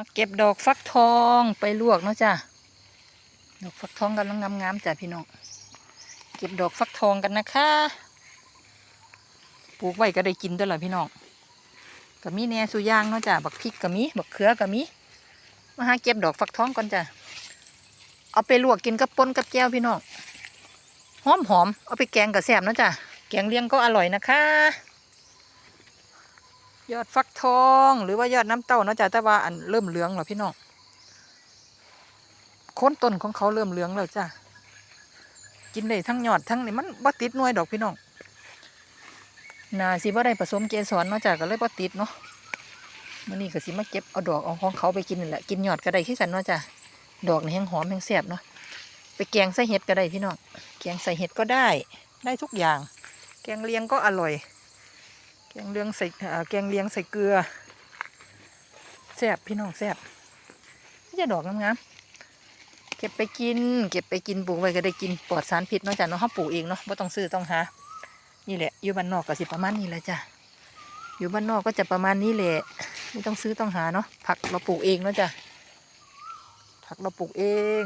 มาเก็บดอกฟักทองไปลวกเนาะจ้ะ ดอกฟักทองกำลังงามๆจ้ะพี่น้อง เก็บดอกฟักทองกันนะคะ ปลูกไว้ก็ได้กินด้วยล่ะพี่น้องก็มีแหนสุย่างเนาะจ้ะ บักพริกก็มี บักเขือก็มี มาหาเก็บดอกฟักทองก่อนจ้ะ เอาไปลวกกินกับปนกับแก้วพี่น้อง หอมหอมๆเอาไปแกงกับแซ่บเนาะจ้ะ แกงเลี้ยงก็อร่อยนะคะ ยอดฟักทอง หรือว่ายอดน้ำเต้าเนาะจ้ะแต่ว่าอันเริ่มเหลืองแล้วพี่น้องโคนต้นของเขาเริ่มเหลืองแล้วจ้ะกินได้ทั้งยอดทั้งนี่มันบ่ติดน่วยดอกพี่น้องนาสิบ่ได้ผสมเกสรเนาะจ้ะก็เลยบ่ติดเนาะมื้อนี้ก็สิมาเก็บเอาดอกเอาของเขาไปกินนี่แหละกินยอดก็ได้คือกันเนาะจ้ะดอกนี่แห้งหอมแห้งแซ่บเนาะไปแกงใส่เห็ดก็ได้พี่น้องแกงใส่เห็ดก็ได้ได้ทุกอย่าง แกงเลียงก็อร่อย แกงเลียงใส่เอ่อแกงเลียงใส่เกลือแซ่บพี่น้องแซ่บนี่จะดอกงามๆเก็บไปกิน เก็บไปกินปลูกไว้ก็ได้กินปลอดสารพิษนาะจ้ะเนาะเขาปลูกเองเนาะไม่ต้องซื้อต้องหานี่แหละ อยู่บ้านนอกก็สิประมาณนี้แหละจ้ะอยู่บ้านนอกก็จะประมาณนี้แหละไม่ต้องซื้อต้องหาเนาะผักเราปลูกเองเนาะจ้ะผักเราปลูกเอง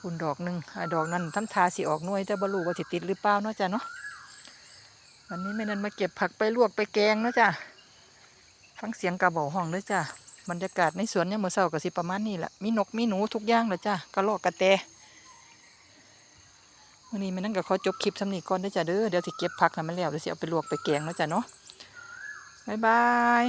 คุณดอกหนึ่งดอกนั้นทำทาสิออกน่วยแต่บรูว่าสิติดหรือเปล่าเนาะจ้ะเนาะ วันนี้แม่นันมาเก็บผักไปลวกไปแกงนะจ้ะฟังเสียงกระบอกห้องด้วยจ้ะบรรยากาศในสวนเนี่ยเมื่อเช้าก็สิประมาณนี้แหละมีนกมีหนูทุกอย่างเลยจ้ะกระลอกกระแตวันนี้แม่นั่นก็ขอจบคลิปสำนีก่อนเด้จ้ะเด้อเดี๋ยวสิเก็บผักให้มันแล้วเดี๋ยวสิเอาไปลวกไปแกงนะจ้ะเนาะบ๊ายบาย